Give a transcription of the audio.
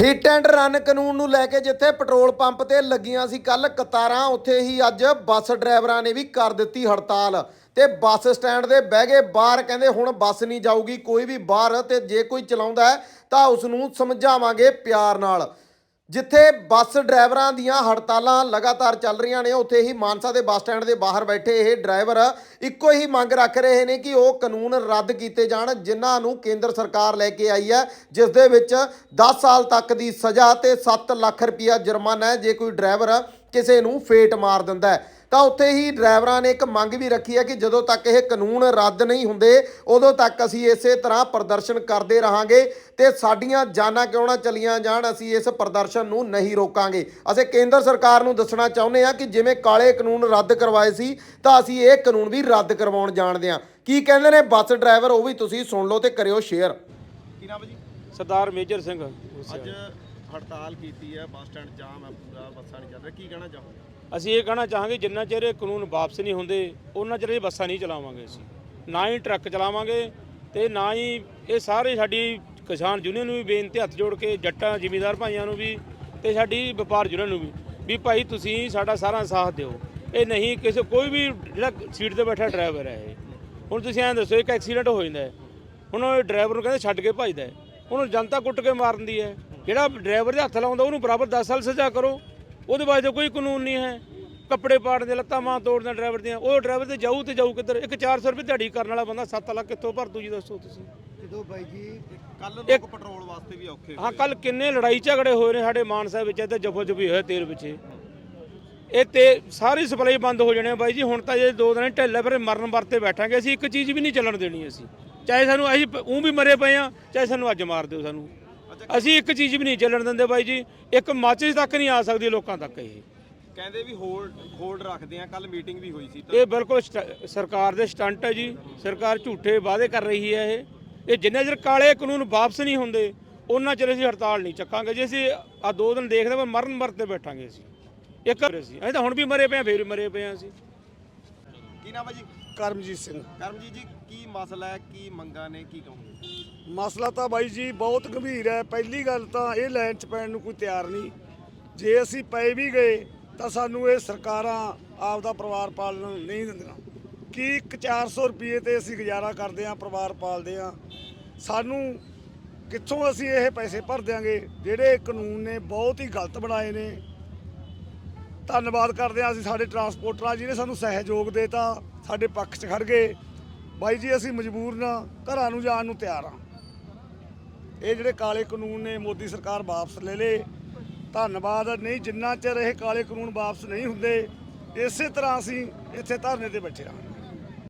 Hit and run ਕਾਨੂੰਨ ਨੂੰ ਲੈ ਕੇ ਜਿੱਥੇ ਪੈਟਰੋਲ ਪੰਪ ਤੇ ਲੱਗੀਆਂ ਸੀ ਕੱਲ ਕਤਾਰਾਂ, ਉੱਥੇ ਹੀ ਅੱਜ ਬੱਸ ਡਰਾਈਵਰਾਂ ਨੇ ਵੀ ਕਰ ਦਿੱਤੀ ਹੜਤਾਲ। ਤੇ ਬੱਸ ਸਟੈਂਡ ਦੇ ਬਹਿ ਗਏ ਬਾਹਰ, ਕਹਿੰਦੇ ਹੁਣ ਬੱਸ ਨਹੀਂ ਜਾਊਗੀ, ਕੋਈ ਵੀ ਬਾਹਰ ਤੇ ਜੇ ਕੋਈ ਚਲਾਉਂਦਾ ਤਾਂ ਉਸ ਨੂੰ ਸਮਝਾਵਾਂਗੇ ਪਿਆਰ ਨਾਲ। ਜਿੱਥੇ ਬੱਸ ਡਰਾਈਵਰਾਂ ਦੀਆਂ ਹੜਤਾਲਾਂ ਲਗਾਤਾਰ ਚੱਲ ਰਹੀਆਂ ਨੇ, ਉੱਥੇ ਹੀ ਮਾਨਸਾ ਦੇ ਬੱਸ ਸਟੈਂਡ ਦੇ ਬਾਹਰ ਬੈਠੇ ਇਹ ਡਰਾਈਵਰ ਇੱਕੋ ਹੀ ਮੰਗ ਰੱਖ ਰਹੇ ਨੇ ਕਿ ਉਹ ਕਾਨੂੰਨ ਰੱਦ ਕੀਤੇ ਜਾਣ, ਜਿਨ੍ਹਾਂ ਨੂੰ ਕੇਂਦਰ ਸਰਕਾਰ ਲੈ ਕੇ ਆਈ ਹੈ, ਜਿਸ ਦੇ ਵਿੱਚ 10 ਸਾਲ ਤੱਕ ਦੀ ਸਜ਼ਾ ਤੇ 7 ਲੱਖ ਰੁਪਇਆ ਜੁਰਮਾਨਾ ਹੈ, ਜੇ ਕੋਈ ਡਰਾਈਵਰ ਕਿਸੇ ਨੂੰ ਫੇਟ ਮਾਰ ਦਿੰਦਾ ਹੈ। ਤਾਂ ਉੱਥੇ ਹੀ ਡਰਾਈਵਰਾਂ ਨੇ ਇੱਕ ਮੰਗ ਵੀ ਰੱਖੀ ਹੈ ਕਿ ਜਦੋਂ ਤੱਕ ਇਹ ਕਾਨੂੰਨ ਰੱਦ ਨਹੀਂ ਹੁੰਦੇ ਉਦੋਂ ਤੱਕ ਅਸੀਂ ਇਸੇ ਤਰ੍ਹਾਂ ਪ੍ਰਦਰਸ਼ਨ ਕਰਦੇ ਰਹਾਂਗੇ ਤੇ ਸਾਡੀਆਂ ਜਾਨਾਂ ਕਿਉਂ ਨਾ ਚਲੀਆਂ ਜਾਣ ਅਸੀਂ ਇਸ ਪ੍ਰਦਰਸ਼ਨ ਨੂੰ ਨਹੀਂ ਰੋਕਾਂਗੇ। ਅਸੀਂ ਕੇਂਦਰ ਸਰਕਾਰ ਨੂੰ ਦੱਸਣਾ ਚਾਹੁੰਦੇ ਹਾਂ ਕਿ ਜਿਵੇਂ ਕਾਲੇ ਕਾਨੂੰਨ ਰੱਦ ਕਰਵਾਏ ਸੀ ਤਾਂ ਅਸੀਂ ਇਹ ਕਾਨੂੰਨ ਵੀ ਰੱਦ ਕਰਵਾਉਣ ਜਾਣਦੇ ਹਾਂ। ਕੀ ਕਹਿੰਦੇ ਨੇ ਬੱਸ ਡਰਾਈਵਰ ਉਹ ਵੀ ਤੁਸੀਂ ਸੁਣ ਲਓ ਤੇ ਕਰਿਓ ਸ਼ੇਅਰ। ਕੀ ਨਾਮ ਜੀ? ਸਰਦਾਰ ਮੇਜਰ ਸਿੰਘ। ਅੱਜ ਹੜਤਾਲ ਕੀਤੀ ਹੈ ਬੱਸ ਸਟੈਂਡ ਜਾਮ ਹੈ ਪੂਰਾ ਬੱਸਾਂ ਨਹੀਂ ਚੱਲ ਰਹੀਆਂ ਕੀ ਕਹਿਣਾ ਚਾਹੋਗੇ? ਅਸੀਂ ਇਹ ਕਹਿਣਾ ਚਾਹਾਂਗੇ, ਜਿੰਨਾ ਚਿਰ ਇਹ ਕਾਨੂੰਨ ਵਾਪਸ ਨਹੀਂ ਹੁੰਦੇ, ਉਹਨਾਂ ਚਿਰ ਇਹ ਬੱਸਾਂ ਨਹੀਂ ਚਲਾਵਾਂਗੇ ਅਸੀਂ। ਨਾ ਹੀ ਟਰੱਕ ਚਲਾਵਾਂਗੇ ਤੇ ਨਾ ਹੀ ਇਹ ਸਾਰੇ ਸਾਡੀ ਕਿਸਾਨ ਯੂਨੀਅਨ ਨੂੰ ਵੀ ਬੇਨਤੀ, ਹੱਥ ਜੋੜ ਕੇ, ਜੱਟਾਂ, ਜ਼ਿਮੀਂਦਾਰ ਭਾਈਆਂ ਨੂੰ ਵੀ ਤੇ ਸਾਡੀ ਵਪਾਰ ਯੂਨੀਅਨ ਨੂੰ ਵੀ ਵੀ ਭਾਈ ਤੁਸੀਂ ਸਾਡਾ ਸਾਰਾ ਸਾਥ ਦਿਓ। ਇਹ ਨਹੀਂ ਕਿਸੇ, ਕੋਈ ਵੀ ਜਿਹੜਾ ਸੀਟ ਤੇ ਬੈਠਾ ਡਰਾਈਵਰ ਹੈ ਇਹ। ਹੁਣ ਤੁਸੀਂ ਐਂ ਦੱਸੋ, ਇੱਕ ਐਕਸੀਡੈਂਟ ਹੋ ਜਾਂਦਾ ਹੈ। ਹੁਣ ਉਹ ਡਰਾਈਵਰ ਨੂੰ ਕਹਿੰਦੇ ਛੱਡ ਕੇ ਭੱਜਦਾ ਹੈ। ਉਹਨੂੰ ਜਨਤਾ ਕੁੱਟ ਕੇ ਮਾਰ ਦਿੰਦੀ ਹੈ। ਜਿਹੜਾ ਡਰਾਈਵਰ ਦੇ ਹੱਥ ਲਾਉਂਦਾ, ਉਹਨੂੰ ਬਰਾਬਰ 10 ਸਾਲ ਸਜ਼ਾ ਕਰੋ। ਉਹਦੇ ਬਾਅਦ ਕੋਈ ਕਾਨੂੰਨ ਨਹੀਂ ਹੈ ਕੱਪੜੇ ਪਾੜਦੇ ਲੱਤਾਂ ਮਾਂ ਤੋੜਦੇ ਡਰਾਈਵਰ ਦੀਆਂ ਉਹ ਡਰਾਈਵਰ ਤੇ ਜਾਊ ਤੇ ਜਾਊ ਕਿੱਧਰ? ਇੱਕ 400 ਰੁਪਏ ਦਿਹਾੜੀ ਕਰਨ ਵਾਲਾ ਬੰਦਾ 7 ਲੱਖ ਕਿੱਥੋਂ ਭਰ ਦੂ ਜੀ ਦੱਸੋ ਤੁਸੀਂ? ਜਦੋਂ ਬਾਈ ਜੀ ਕੱਲ ਲੋਕ ਪੈਟਰੋਲ ਵਾਸਤੇ ਵੀ ਔਖੇ ਹਾਂ ਕੱਲ ਕਿੰਨੇ ਲੜਾਈ ਝਗੜੇ ਹੋਏ ਨੇ ਸਾਡੇ ਮਾਨਸਾ ਵਿੱਚ ਤੇ ਜਫੋ ਜਫੀ ਹੋਇਆ ਤੇਲ ਪਿੱਛੇ। ਇਹ ਤੇ ਸਾਰੀ ਸਪਲਾਈ ਬੰਦ ਹੋ ਜਾਣੀ ਬਾਈ ਜੀ ਹੁਣ ਤਾਂ ਜੇ ਦੋ ਦਿਨ ਢਿੱਲੇ ਫਿਰ ਮਰਨ ਵਰਤੇ ਬੈਠਾਂਗੇ ਅਸੀਂ ਇੱਕ ਚੀਜ਼ ਵੀ ਨਹੀਂ ਚੱਲਣ ਦੇਣੀ ਅਸੀਂ। ਚਾਹੇ ਸਾਨੂੰ ਅਸੀਂ ਉਹ ਵੀ ਮਰੇ ਪਏ ਆ ਚਾਹੇ ਸਾਨੂੰ ਅੱਜ ਮਾਰ ਦਿਓ ਸਾਨੂੰ। ਅਸੀਂ ਇੱਕ ਚੀਜ਼ ਵੀ ਨਹੀਂ ਚੱਲਣ ਦਿੰਦੇ ਬਾਈ ਜੀ ਇੱਕ ਮਾਚਿਸ ਤੱਕ ਨਹੀਂ ਆ ਸਕਦੀ ਲੋਕਾਂ ਤੱਕ ਇਹ। ਕਹਿੰਦੇ ਵੀ ਹੋਲਡ ਹੋਲਡ ਰੱਖਦੇ ਆ ਕੱਲ ਮੀਟਿੰਗ ਵੀ ਹੋਈ ਸੀ ਇਹ ਬਿਲਕੁਲ ਸਟ- ਸਰਕਾਰ ਦੇ ਸਟੰਟ ਹੈ ਜੀ ਸਰਕਾਰ ਝੂਠੇ ਵਾਅਦੇ ਕਰ ਰਹੀ ਹੈ ਇਹ। ਇਹ ਜਿੰਨੇ ਚਿਰ ਕਾਲੇ ਕਾਨੂੰਨ ਵਾਪਸ ਨਹੀਂ ਹੁੰਦੇ ਉਹਨਾਂ ਚਿਰ ਅਸੀਂ ਹੜਤਾਲ ਨਹੀਂ ਚੱਕਾਂਗੇ। ਜੇ ਅਸੀਂ ਆ ਦੋ ਦਿਨ ਦੇਖਦੇ ਪਰ ਮਰਨ ਮਰਤੇ ਬੈਠਾਂਗੇ ਅਸੀਂ। ਇੱਕ ਅਸੀਂ ਅਸੀਂ ਤਾਂ ਹੁਣ ਵੀ ਮਰੇ ਪਏ ਆ ਫੇਰ ਵੀ ਮਰੇ ਪਏ ਆ ਅਸੀਂ। ਕੀ ਨਾਮ ਹੈ ਜੀ? ਕਰਮਜੀਤ ਸਿੰਘ। ਕਰਮਜੀਤ ਜੀ ਕੀ ਮਸਲਾ ਹੈ ਕੀ ਮੰਗਾਂ ਨੇ ਕੀ ਕਹੋਗੇ? ਮਸਲਾ ਤਾਂ ਬਾਈ ਜੀ ਬਹੁਤ ਗੰਭੀਰ ਹੈ। ਪਹਿਲੀ ਗੱਲ ਤਾਂ ਇਹ ਲਾਈਨ 'ਚ ਪੈਣ ਨੂੰ ਕੋਈ ਤਿਆਰ ਨਹੀਂ। ਜੇ ਅਸੀਂ ਪਏ ਵੀ ਗਏ, ਤਾਂ ਸਾਨੂੰ ਇਹ ਸਰਕਾਰਾਂ ਆਪ ਦਾ ਪਰਿਵਾਰ ਪਾਲਣ ਨਹੀਂ ਦਿੰਦੀਆਂ। ਕੀ ਇੱਕ 400 ਰੁਪਏ ਤੇ ਅਸੀਂ ਗੁਜ਼ਾਰਾ ਕਰਦੇ ਆਂ ਪਰਿਵਾਰ ਪਾਲਦੇ ਆਂ ਸਾਨੂੰ ਕਿੱਥੋਂ ਅਸੀਂ ਇਹ ਪੈਸੇ ਭਰ ਦਿਆਂਗੇ? ਜਿਹੜੇ ਕਾਨੂੰਨ ਨੇ ਬਹੁਤ ਹੀ ਗਲਤ ਬਣਾਏ ਨੇ। ਧੰਨਵਾਦ ਕਰਦੇ ਹਾਂ ਅਸੀਂ ਸਾਡੇ ਟਰਾਂਸਪੋਰਟਰਾਂ, ਜਿਹਨੇ ਸਾਨੂੰ ਸਹਿਯੋਗ ਦੇਤਾ, ਸਾਡੇ ਪੱਖ 'ਚ ਖੜ ਗਏ। ਬਾਈ ਜੀ, ਅਸੀਂ ਮਜਬੂਰ ਨਾ, ਘਰਾਂ ਨੂੰ ਜਾਣ ਨੂੰ ਤਿਆਰ ਹਾਂ। ਇਹ ਜਿਹੜੇ ਕਾਲੇ ਕਾਨੂੰਨ ਨੇ, ਮੋਦੀ ਸਰਕਾਰ ਵਾਪਸ ਲੈ ਲੇ। ਧੰਨਵਾਦ। ਨਹੀਂ, ਜਿੰਨਾ ਚਿਰ ਇਹ ਕਾਲੇ ਕਾਨੂੰਨ ਵਾਪਸ ਨਹੀਂ ਹੁੰਦੇ, ਇਸੇ ਤਰ੍ਹਾਂ ਅਸੀਂ ਇੱਥੇ ਧਰਨੇ ਤੇ ਬੈਠੇ ਰਹਾਂਗੇ।